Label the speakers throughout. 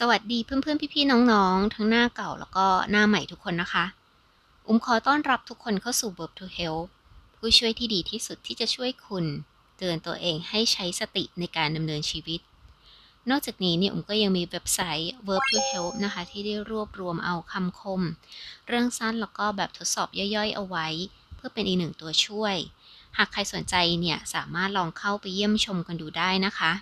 Speaker 1: สวัสดีเพื่อนๆ พี่ๆ น้องๆ ทั้งหน้าเก่าแล้วก็หน้าใหม่ทุกคนนะคะ อุ้มขอต้อนรับทุกคนเข้าสู่ Verb to Help ผู้ช่วยที่ดีที่สุดที่จะช่วยคุณเตือนตัวเองให้ใช้สติในการดำเนินชีวิต นอกจากนี้เนี่ยอุ้มก็ยังมีเว็บไซต์ Verb to Help นะคะ ที่ได้รวบรวมเอาคำคม เรื่องสั้นแล้วก็แบบทดสอบย่อยๆ เอาไว้ เพื่อเป็นอีกหนึ่งตัวช่วย หากใครสนใจเนี่ยสามารถลองเข้าไปเยี่ยมชมกันดูได้นะคะ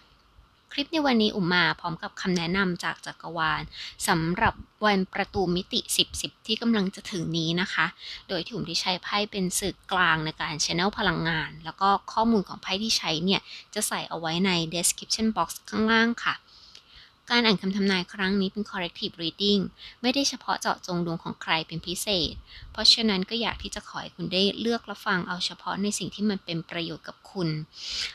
Speaker 1: คลิปในวันนี้อุมมาพร้อมกับคำแนะนำจากจักรวาลสำหรับวันประตูมิติ 10 10 ที่กำลังจะถึงนี้นะคะ โดยที่อุมที่ใช้ไพ่เป็นสื่อกลางในการ channel พลังงาน แล้วก็ข้อมูลของไพ่ที่ใช้เนี่ย จะใส่เอาไว้ใน description box ข้างล่างค่ะ การอ่านคำทำนายครั้งนี้เป็น corrective reading ไม่ได้เฉพาะเจาะจงดวงของใครเป็นพิเศษ เพราะฉะนั้นก็อยากที่จะขอให้คุณได้เลือกรับฟังเอาเฉพาะในสิ่งที่มันเป็นประโยชน์กับคุณ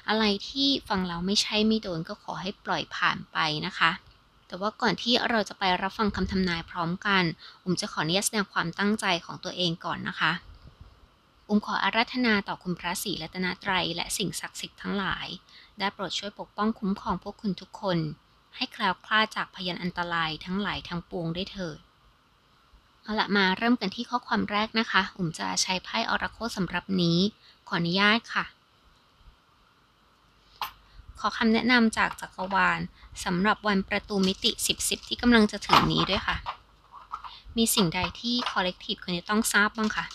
Speaker 1: อะไรที่ฟังเราไม่ใช่ไม่โดนก็ขอให้ปล่อยผ่านไปนะคะแต่ว่าก่อนที่เราจะไปรับฟังคำทำนายพร้อมกันอุมจะขออนุญาตแสดงความตั้งใจของตัวเองก่อนนะคะ อุมขออาราธนาต่อคุณพระศรีรัตนตรัยและสิ่งศักดิ์สิทธิ์ทั้งหลาย ได้โปรดช่วยปกป้องคุ้มครองพวกคุณทุกคน ให้แคล้วคลาดจากพยันอันตรายทั้งหลายทั้งปวงได้เถิดเอาละมาเริ่มกันที่ข้อความแรกนะคะอุ๋มจะใช้ไพ่ออราโคสำหรับนี้ ขออนุญาตค่ะ ขอคำแนะนำจากจักรวาลสำหรับวันประตูมิติ 10 10 ที่กำลังจะถึงนี้ด้วยค่ะ มีสิ่งใดที่ Collective ควรจะต้องทราบบ้างค่ะ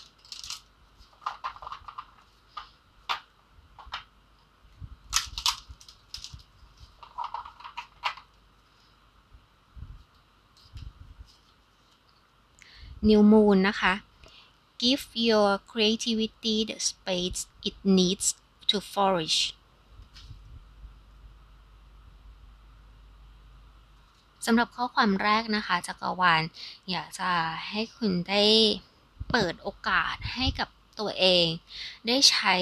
Speaker 1: New Moon นะคะ Give your creativity the space it needs to flourish สำหรับข้อความแรกนะคะจักรวาลอยากจะให้คุณได้เปิดโอกาสให้กับตัวเอง ได้ใช้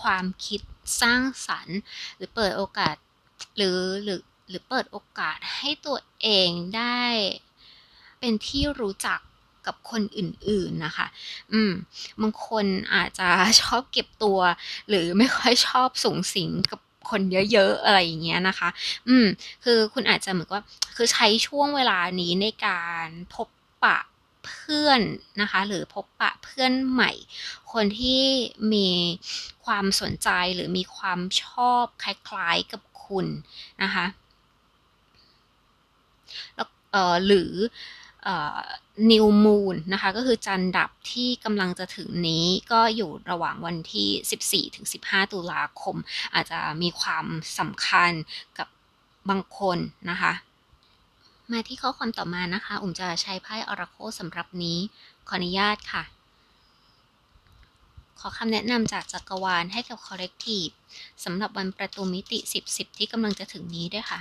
Speaker 1: ความคิดสร้างสรรค์ หรือเปิดโอกาสหรือหรือหรือเปิดโอกาสให้ตัวเองได้เป็นที่รู้จัก กับคนอื่นๆนะคะ อืม บางคนอาจจะชอบเก็บตัว หรือไม่ค่อยชอบสูงสิงกับคนเยอะๆอะไรอย่างเงี้ยนะคะ อืม คือคุณอาจจะเหมือนว่า คือใช้ช่วงเวลานี้ในการพบปะเพื่อนนะคะ หรือพบปะเพื่อนใหม่ คนที่มีความสนใจหรือมีความชอบคล้ายๆกับคุณนะคะแล้วเออหรือ นิวมูนนะคะ ก็คือจันดับที่กำลังจะถึงนี้ก็อยู่ระหว่างวันที่ 14 ถึง 15 ตุลาคม อาจจะมีความสำคัญกับบางคนนะคะ มาที่ข้อความต่อมานะคะ อุ๋มจะใช้ไพ่ออราโคสำหรับนี้ ขออนุญาตค่ะ ขอคำแนะนำจากจักรวาลให้กับ Collective สำหรับวันประตูมิติ 10-10 ที่กำลังจะถึงนี้ด้วยค่ะ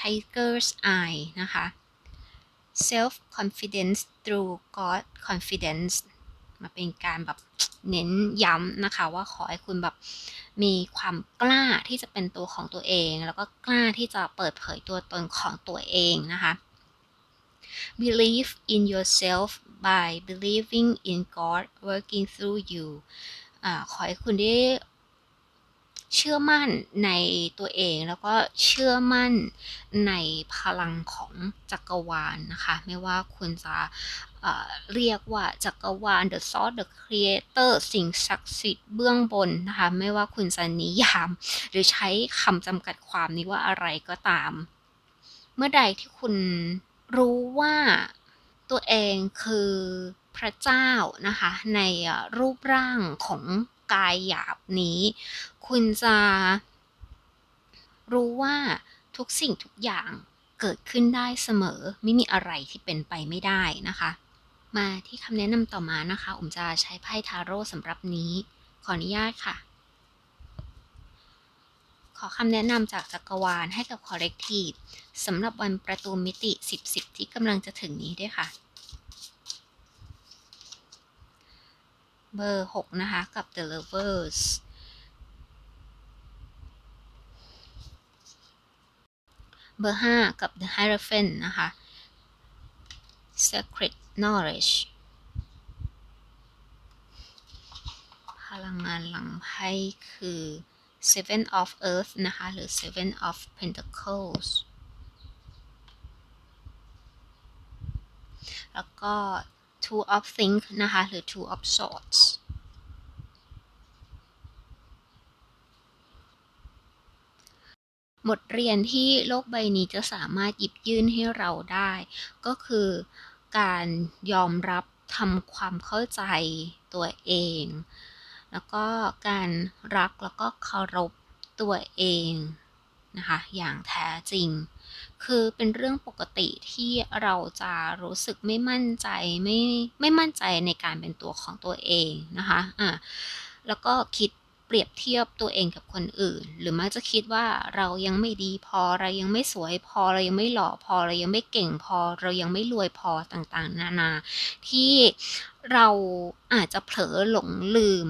Speaker 1: Tiger's Eye นะคะ Self Confidence through God Confidence มาเป็นการแบบเน้นย้ำนะคะ ว่าขอให้คุณแบบมีความกล้าที่จะเป็นตัวของตัวเอง แล้วก็กล้าที่จะเปิดเผยตัวตนของตัวเองนะคะ Believe in yourself by believing in God working through you อขอให้คุณได้ เชื่อมั่นในตัวเองแล้วก็เชื่อมั่นในพลังของจักรวาลนะคะ ไม่ว่าคุณจะเเรียกว่าจักรวาล the source the creator สิ่งศักดิ์สิทธิ์เบื้องบนนะคะ ไม่ว่าคุณจะนิยาม หรือใช้คำจำกัดความนี้ว่าอะไรก็ตาม เมื่อใดที่คุณรู้ว่าตัวเองคือพระเจ้านะคะ ในรูปร่างของ กายหยาบนี้ คุณจะรู้ว่าทุกสิ่งทุกอย่างเกิดขึ้นได้เสมอ ไม่มีอะไรที่เป็นไปไม่ได้นะคะ มาที่คำแนะนำต่อมานะคะผมจะใช้ไพ่ทาโร่สำหรับนี้ ขออนุญาตค่ะ ขอคำแนะนำจากจักรวาลให้กับ Collective สำหรับวันประตูมิติ 10-10 ที่กำลังจะถึงนี้ด้วยค่ะ เบอร์6นะคะกับ The Lovers เบอร์5กับ The Hierophant นะคะ Secret Knowledge พลังงานหลังไพ่คือ seven of earth นะคะ หรือ seven of pentacles แล้วก็ two of think นะคะ หรือ two of swords บทเรียนที่โลกใบนี้จะสามารถหยิบยื่นให้เราได้ ก็คือการยอมรับทำความเข้าใจตัวเอง แล้วก็การรักแล้วก็เคารพตัวเอง นะคะ อย่างแท้จริง คือเป็นเรื่องปกติที่เราจะรู้สึกไม่มั่นใจไม่ไม่มั่นใจในการเป็นตัวของตัวเองนะคะอะแล้วก็คิดเปรียบเทียบตัวเองกับคนอื่น หรือมักจะคิดว่าเรายังไม่ดีพอเรายังไม่สวยพอเรายังไม่หล่อพอเรายังไม่เก่งพอ เรายังไม่รวยพอต่างๆ นานา ที่เราอาจจะเผลอหลงลืม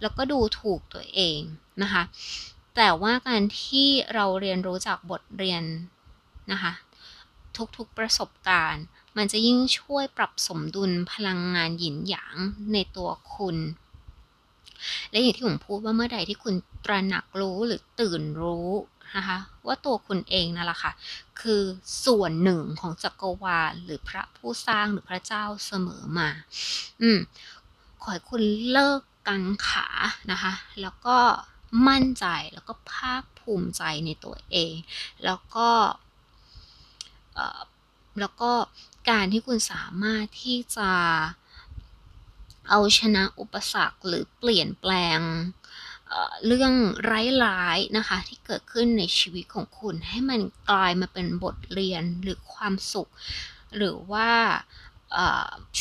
Speaker 1: แล้วก็ดูถูกตัวเองนะคะ แต่ว่าการที่เราเรียนรู้จากบทเรียนนะคะทุกๆประสบการณ์ มันจะยิ่งช่วยปรับสมดุลพลังงานหยินหยางในตัวคุณ และอย่างที่ผมพูดว่าเมื่อใดที่คุณตระหนักรู้หรือตื่นรู้นะคะว่าตัวคุณเองนั่นแหละค่ะ คือส่วนหนึ่งของจักรวาลหรือพระผู้สร้างหรือพระเจ้าเสมอมา อืมขอให้คุณเลิกกังขานะคะ แล้วก็ มั่นใจแล้วก็ภาคภูมิใจในตัวเอง แล้วก็แล้วก็การที่คุณสามารถที่จะเอาชนะอุปสรรคหรือเปลี่ยนแปลงเรื่องร้ายๆนะคะ ที่เกิดขึ้นในชีวิตของคุณ ให้มันกลายมาเป็นบทเรียนหรือความสุข หรือว่า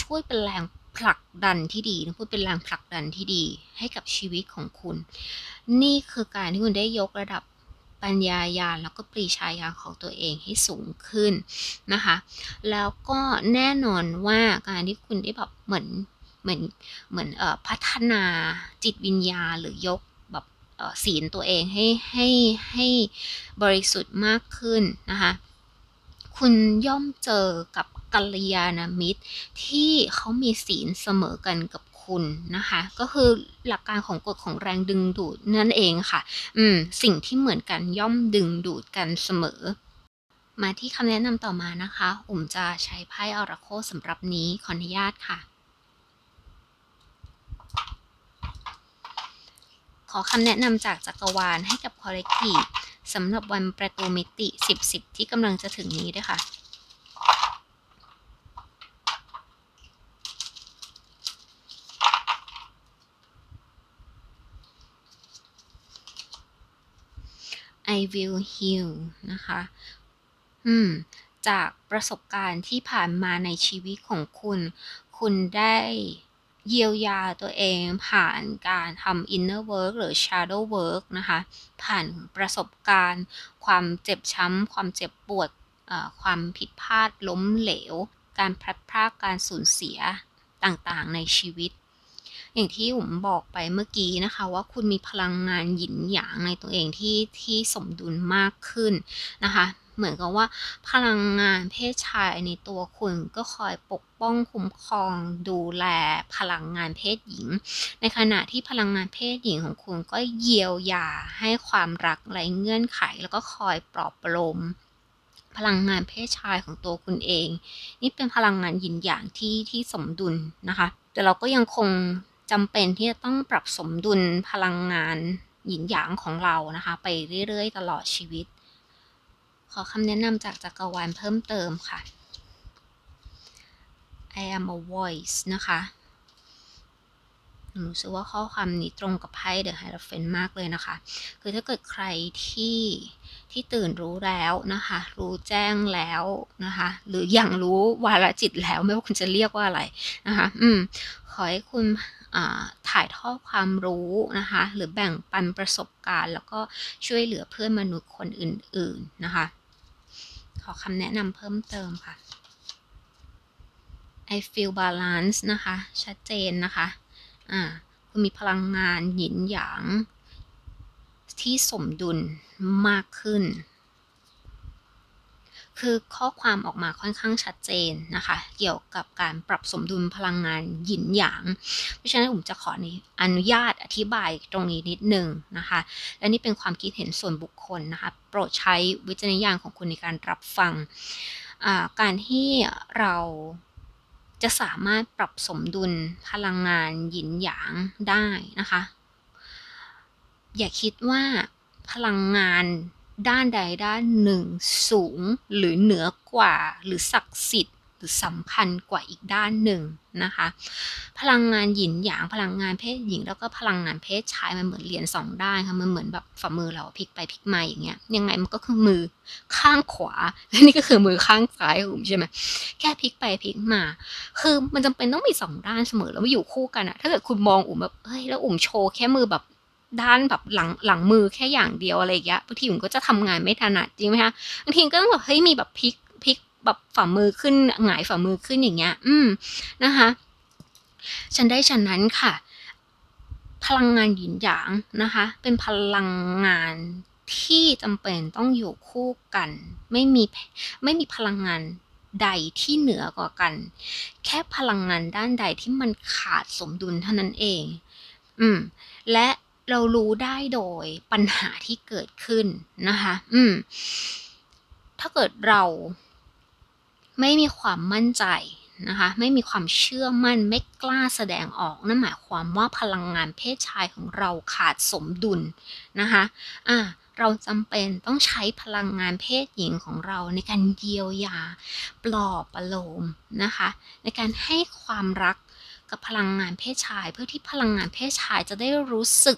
Speaker 1: ช่วยเป็นแรงผลักดันที่ดีนะพูดเป็นแรงผลักดันที่ดีให้กับชีวิตของคุณ นี่คือการที่คุณได้ยกระดับปัญญายาณแล้วก็ปรีชาญาณของตัวเองให้สูงขึ้นนะคะ แล้วก็แน่นอนว่าการที่คุณได้แบบเหมือนเหมือนเหมือนอพัฒนาจิตวิญญาหรือยกแบบศีลตัวเองให้ให้ให้บริสุทธิ์มากขึ้นนะคะ คุณย่อมเจอกับกัลยาณมิตรที่เขามีศีลเสมอกันกับ คุณนะคะ ก็คือหลักการของกฎของแรงดึงดูดนั่นเองค่ะ อืม สิ่งที่เหมือนกันย่อมดึงดูดกันเสมอ มาที่คำแนะนำต่อมานะคะ อุ่มจะใช้ไพ่อราโคสำหรับนี้ขออนุญาตค่ะ ขอคำแนะนำจากจักรวาลให้กับคอลเลกทีฟสำหรับวันประตูมิติ 10 10 ที่กำลังจะถึงนี้ด้วยค่ะ I will heal นะคะ อืม จากประสบการณ์ที่ผ่านมาในชีวิตของคุณ คุณได้เยียวยาตัวเองผ่านการทำ inner work หรือ shadow work นะคะ ผ่านประสบการณ์ ความเจ็บช้ำ ความเจ็บปวด ความผิดพลาดล้มเหลว การพลัดพราก การสูญเสียต่างๆ ในชีวิต อย่างที่ผมบอกไปเมื่อกี้นะคะ ว่าคุณมีพลังงานหยินหยางในตัวเองที่ที่สมดุลมากขึ้นนะคะ เหมือนกับว่าพลังงานเพศชายในตัวคุณก็คอยปกป้องคุ้มครองดูแลพลังงานเพศหญิง ในขณะที่พลังงานเพศหญิงของคุณก็เยียวยาให้ความรักไรเงื่อนไข แล้วก็คอยปลอบประโลมพลังงานเพศชายของตัวคุณเอง นี่เป็นพลังงานหยินหยางที่ที่สมดุลนะคะ แต่เราก็ยังคง จำเป็นที่จะต้องปรับสมดุลพลังงานหยินหยางของเรานะคะ ไปเรื่อยๆ ตลอดชีวิต ขอคำแนะนำจากจักรวาลเพิ่มเติมค่ะ I am a voice นะคะรู้สึกว่าข้อความนี้ตรงกับไพ่เดอะไฮร์เฟนมากเลยนะคะ คือถ้าเกิดใครที่ที่ตื่นรู้แล้วนะคะ รู้แจ้งแล้วนะคะ หรืออย่างรู้วาระจิตแล้วไม่ว่าคุณจะเรียกว่าอะไรนะคะ อืม ขอให้คุณ ถ่ายทอดความรู้นะคะหรือแบ่งปันประสบการณ์ แล้วก็ช่วยเหลือเพื่อนมนุษย์คนอื่นๆนะคะ ขอคำแนะนำเพิ่มเติมค่ะ I feel balance นะคะ ชัดเจนนะคะอ่าคุณมีพลังงานหยินหยางที่สมดุลมากขึ้น คือข้อความออกมาค่อนข้างชัดเจนนะคะ เกี่ยวกับการปรับสมดุลพลังงานหยินหยาง เพราะฉะนั้นผมจะขออนุญาตอธิบายตรงนี้นิดนึงนะคะ และนี่เป็นความคิดเห็นส่วนบุคคลนะคะ โปรดใช้วิจารณญาณของคุณในการรับฟัง การที่เราจะสามารถปรับสมดุลพลังงานหยินหยางได้นะคะ อย่าคิดว่าพลังงาน ด้านใดด้านหนึ่งสูงหรือเหนือกว่าหรือศักดิ์สิทธิ์ หรือสำคัญกว่าอีกด้านหนึ่งนะคะ พลังงานหยินหยางพลังงานเพศหญิง แล้วก็พลังงานเพศชายมันเหมือนเหรียญสองด้านค่ะมันเหมือนแบบฝ่ามือเราพลิกไปพลิกมาอย่างเงี้ยยังไงมันก็คือมือข้างขวาและนี่ก็คือมือข้างซ้ายของผมใช่ไหมแค่พลิกไปพลิกมา คือมันจำเป็นต้องมีสองด้านเสมอแล้วมาอยู่คู่กันอะถ้าเกิดคุณมองอุ่มแบบเฮ้ยแล้วอุ่มโชว์แค่มือแบบ ด้านแบบหลังหลังมือแค่อย่างเดียวอะไรอย่างเงี้ยบางทีผมก็จะทำงานไม่ถนัดจริงไหมคะบางทีก็ต้องแบบเฮ้ยมีแบบพลิกพลิกแบบฝ่ามือขึ้นหงายฝ่ามือขึ้นอย่างเงี้ย อืมนะคะฉันได้ฉันนั้นค่ะ พลังงานหยินหยางนะคะ เป็นพลังงานที่จำเป็นต้องอยู่คู่กัน ไม่มีไม่มีพลังงานใดที่เหนือกว่ากัน แค่พลังงานด้านใดที่มันขาดสมดุลเท่านั้นเอง อืม และ เรารู้ได้โดยปัญหาที่เกิดขึ้นนะคะ อืม ถ้าเกิดเราไม่มีความมั่นใจนะคะ ไม่มีความเชื่อมั่น ไม่กล้าแสดงออก นั่นหมายความว่าพลังงานเพศชายของเราขาดสมดุลนะคะ อ่า เราจำเป็นต้องใช้พลังงานเพศหญิงของเราในการเยียวยา ปลอบประโลมนะคะ ในการให้ความรัก กับพลังงานเพศชาย เพื่อที่พลังงานเพศชายจะได้รู้สึก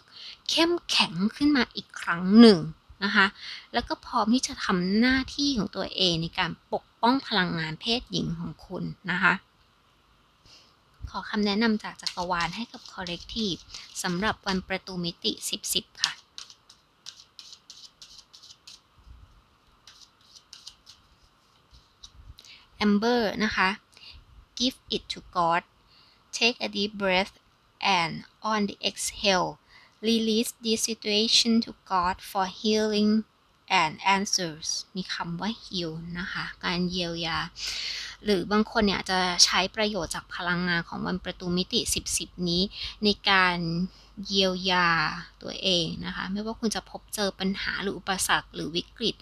Speaker 1: เข้มแข็งขึ้นมาอีกครั้งหนึ่งนะคะแล้วก็พร้อมที่จะทำหน้าที่ของตัวเองในการปกป้องพลังงานเพศหญิงของคุณนะคะขอคำแนะนำจากจักรวาลให้กับ Collective สำหรับวันประตูมิติ 10-10 ค่ะ Amber นะคะ give it to God take a deep breath and on the exhale release this situation to God for healing and answers มีคำว่า heal นะคะ การเยียวยา หรือบางคนเนี่ยจะใช้ประโยชน์จากพลังงานของวันประตูมิติ 10-10 นี้ ในการเยียวยาตัวเองนะคะ ไม่ว่าคุณจะพบเจอปัญหาหรืออุปสรรคหรือวิกฤต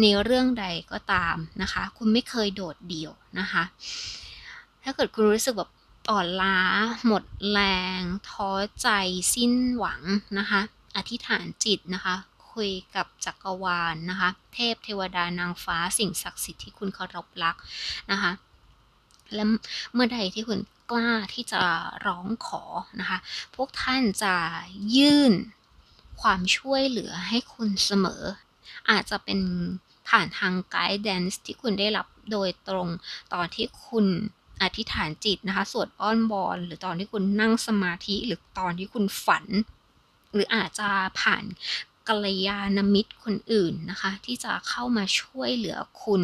Speaker 1: ในเรื่องใดก็ตามนะคะ คุณไม่เคยโดดเดี่ยวนะคะ ถ้าเกิดคุณรู้สึกแบบ อ่อนล้า หมดแรง ท้อใจสิ้นหวังนะคะ อธิษฐานจิตนะคะ คุยกับจักรวาลนะคะ เทพเทวดานางฟ้าสิ่งศักดิ์สิทธิ์ที่คุณเคารพรักนะคะ และเมื่อใดที่คุณกล้าที่จะร้องขอนะคะ พวกท่านจะยื่นความช่วยเหลือให้คุณเสมอ อาจจะเป็นผ่านทางไกด์แดนซ์ที่คุณได้รับโดยตรงตอนที่คุณ อธิษฐานจิตนะคะ สวดอ้อนบอนหรือตอนที่คุณนั่งสมาธิหรือตอนที่คุณฝัน หรืออาจจะผ่านกัลยาณมิตรคนอื่นนะคะ ที่จะเข้ามาช่วยเหลือคุณ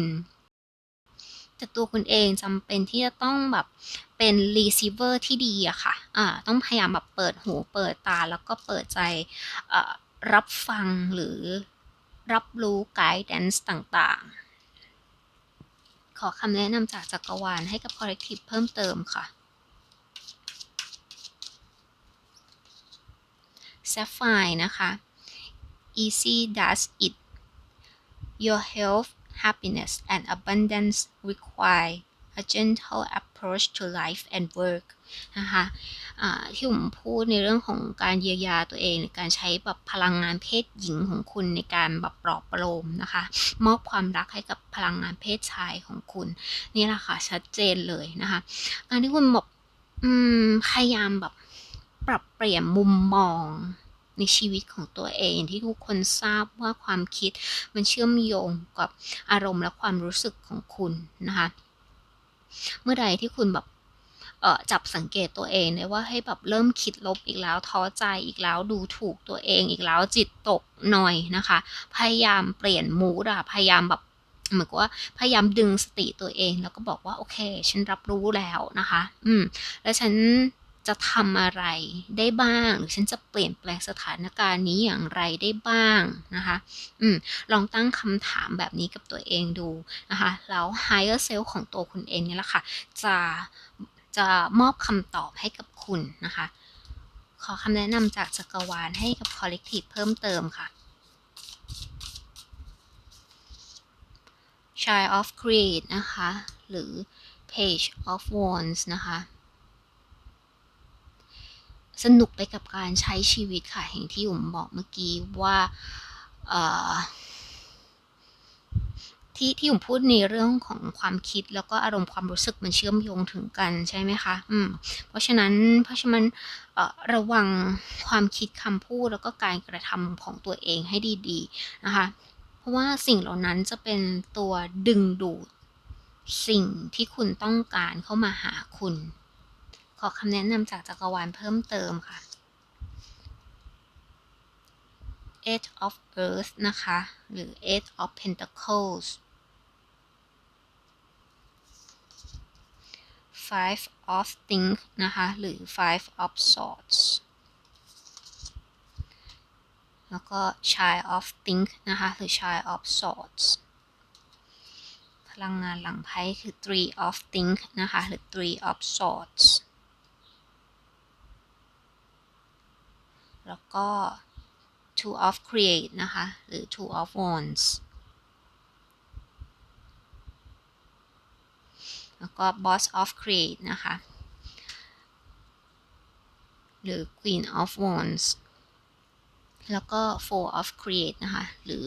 Speaker 1: แต่ตัวคุณเองจำเป็นที่จะต้องแบบเป็นรีเซิเวอร์ที่ดีอะค่ะะต้องพยายามแบบเปิดหูเปิดตาแล้วก็เปิดใจรับฟังหรือรับรู้ไกด์แดนซ์ต่างๆ ขอคำแนะนำจากจักรวาลให้กับ Collective เพิ่มเติมค่ะ Sapphire นะคะ Easy does it Your health happiness and abundance require a gentle approach to life and work นะคะที่ผมพูดในเรื่องของการเยียวยาตัวเองในการใช้แบบพลังงานเพศหญิงของคุณในการแบบปลอบประโลมนะคะ มอบความรักให้กับพลังงานเพศชายของคุณ นี่แหละค่ะชัดเจนเลยนะคะการที่คุณแบบพยายามแบบปรับเปลี่ยนมุมมองในชีวิตของตัวเองที่ทุกคนทราบว่าความคิดมันเชื่อมโยงกับอารมณ์และความรู้สึกของคุณนะคะ เมื่อใดที่คุณแบบเออจับสังเกตตัวเองได้ว่าให้แบบเริ่มคิดลบอีกแล้วท้อใจอีกแล้วดูถูกตัวเองอีกแล้วจิตตกหน่อยนะคะ พยายามเปลี่ยนมูดอะพยายามแบบเหมือนกับว่าพยายามดึงสติตัวเอง แล้วก็บอกว่าโอเค ฉันรับรู้แล้วนะคะ อืม แล้วฉัน จะทำอะไรได้บ้าง หรือฉันจะเปลี่ยนแปลงสถานการณ์นี้อย่างไรได้บ้างนะคะ อืม ลองตั้งคำถามแบบนี้กับตัวเองดูนะคะ แล้ว higher self ของตัวคุณเองนี่แหละค่ะ จะจะมอบคำตอบให้กับคุณนะคะ ขอคำแนะนำจากจักรวาลให้กับ collective เพิ่มเติมค่ะ Child of Creed นะคะ หรือ Page of Wands นะคะ สนุกไปกับการใช้ชีวิตค่ะอย่างที่ผมบอกเมื่อกี้ว่าที่ที่ผมพูดในเรื่องของความคิดแล้วก็อารมณ์ความรู้สึกมันเชื่อมโยงถึงกันใช่ไหมคะ อืม เพราะฉะนั้นเพราะฉะนั้นระวังความคิดคำพูดแล้วก็การกระทำของตัวเองให้ดีๆนะคะ เพราะว่าสิ่งเหล่านั้นจะเป็นตัวดึงดูดสิ่งที่คุณต้องการเข้ามาหาคุณ ขอคำแนะนำจากจักรวาลเพิ่มเติมค่ะ Eight of Earth นะคะ หรือ Eight of Pentacles Five of Think นะคะ หรือ Five of Swords แล้วก็ Child of Think นะคะ หรือ Child of Swords พลังงานหลังไพ่คือ Three of Think นะคะ หรือ Three of Swords แล้วก็ Two of Create นะคะ หรือ Two of Wands แล้วก็ Boss of Create นะคะ หรือ Queen of Wands แล้วก็ Four of Create นะคะ หรือ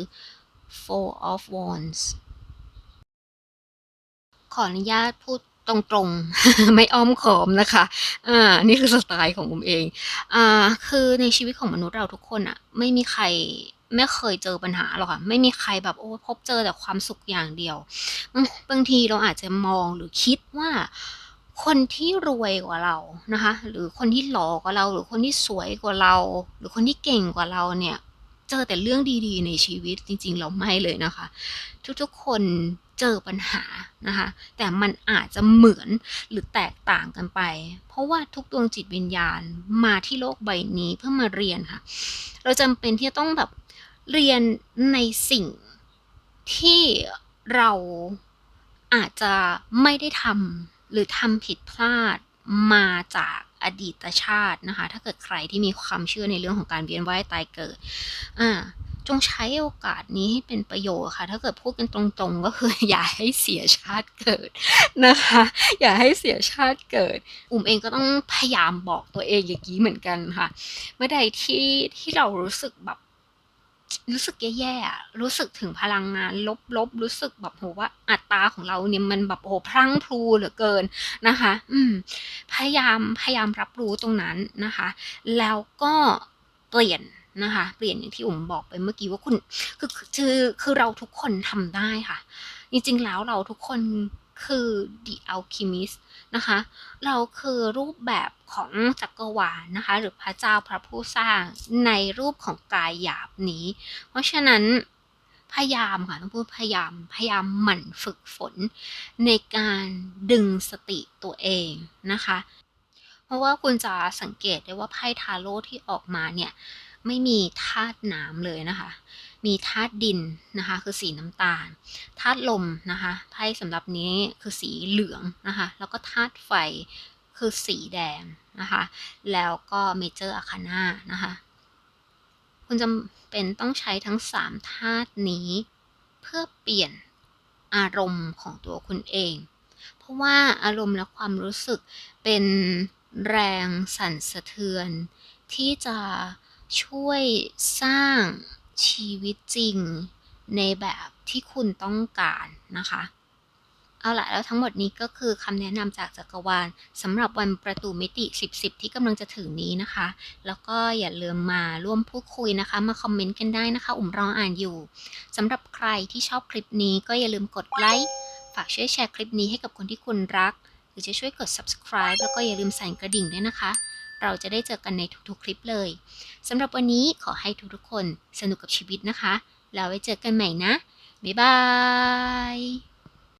Speaker 1: Four of Wands ขออนุญาตพูด ตรงๆ ไม่อ้อมขอมนะคะ อ่า นี่คือสไตล์ของผมเอง อ่า คือในชีวิตของมนุษย์เราทุกคนอะไม่มีใครไม่เคยเจอปัญหาหรอกค่ะ ไม่มีใครแบบโอ้พบเจอแต่ความสุขอย่างเดียว บางทีเราอาจจะมองหรือคิดว่าคนที่รวยกว่าเรานะคะ หรือคนที่หล่อกว่าเรา หรือคนที่สวยกว่าเรา หรือคนที่เก่งกว่าเราเนี่ย เจอแต่เรื่องดีๆ ในชีวิตจริง ๆ เราไม่เลยนะคะ ทุกๆคน เจอปัญหานะคะ แต่มันอาจจะเหมือนหรือแตกต่างกันไป เพราะว่าทุกดวงจิตวิญญาณมาที่โลกใบนี้เพื่อมาเรียนค่ะ เราจำเป็นที่จะต้องแบบเรียนในสิ่งที่เราอาจจะไม่ได้ทำหรือทำผิดพลาดมาจากอดีตชาตินะคะ ถ้าเกิดใครที่มีความเชื่อในเรื่องของการเวียนว่ายตายเกิด อ่า จงใช้โอกาสนี้ให้เป็นประโยชน์ค่ะ ถ้าเกิดพูดกันตรงๆ ก็คืออย่าให้เสียชาติเกิดนะคะ อย่าให้เสียชาติเกิด อุ่มเองก็ต้องพยายามบอกตัวเองอย่างนี้เหมือนกันค่ะ เมื่อใดที่ที่เรารู้สึกแบบรู้สึกแย่ๆ รู้สึกถึงพลังงานลบๆ รู้สึกแบบโหว่าอัตราของเราเนี่ยมันแบบโหพรั่งพรูเหลือเกินนะคะ อืม พยายามพยายามรับรู้ตรงนั้นนะคะ แล้วก็เปลี่ยน นะคะ เปลี่ยนอย่างที่อุ๋มบอกไปเมื่อกี้ว่าคุณคือคือคือเราทุกคนทำได้ค่ะ จริงๆแล้วเราทุกคนคือ The Alchemist นะคะ เราคือรูปแบบของจักรวาลนะคะ หรือพระเจ้าพระผู้สร้างในรูปของกายหยาบนี้ เพราะฉะนั้นพยายามค่ะต้องพูดพยายามพยายามหมั่นฝึกฝนในการดึงสติตัวเองนะคะ เพราะว่าคุณจะสังเกตได้ว่าไพ่ทาโร่ที่ออกมาเนี่ย ไม่มีธาตุน้ำเลยนะคะ มีธาตุดินนะคะ คือสีน้ำตาลธาตุลมนะคะไพ่สำหรับนี้คือสีเหลืองนะคะ แล้วก็ธาตุไฟคือสีแดงนะคะ แล้วก็เมเจอร์อะคาน่านะคะ คุณจำเป็นต้องใช้ทั้ง3ธาตุนี้เพื่อเปลี่ยนอารมณ์ของตัวคุณเอง เพราะว่าอารมณ์และความรู้สึกเป็นแรงสั่นสะเทือนที่จะ ช่วยสร้างชีวิตจริงในแบบที่คุณต้องการนะคะ เอาละแล้วทั้งหมดนี้ก็คือคำแนะนำจากจักรวาลสำหรับวันประตูมิติ 10-10 ที่กำลังจะถึงนี้นะคะ แล้วก็อย่าลืมมาร่วมพูดคุยนะคะ มาคอมเมนต์กันได้นะคะ อุ่มรออ่านอยู่สำหรับใครที่ชอบคลิปนี้ก็อย่าลืมกดไลค์ฝากช่วยแชร์คลิปนี้ให้กับคนที่คุณรัก หรือจะช่วยกด subscribe แล้วก็อย่าลืมสั่นกระดิ่งด้วยนะคะ เราจะได้เจอกันในทุกๆคลิปเลยสำหรับวันนี้ขอให้ทุกๆคนสนุกกับชีวิตนะคะ แล้วไว้เจอกันใหม่นะ บ๊ายบาย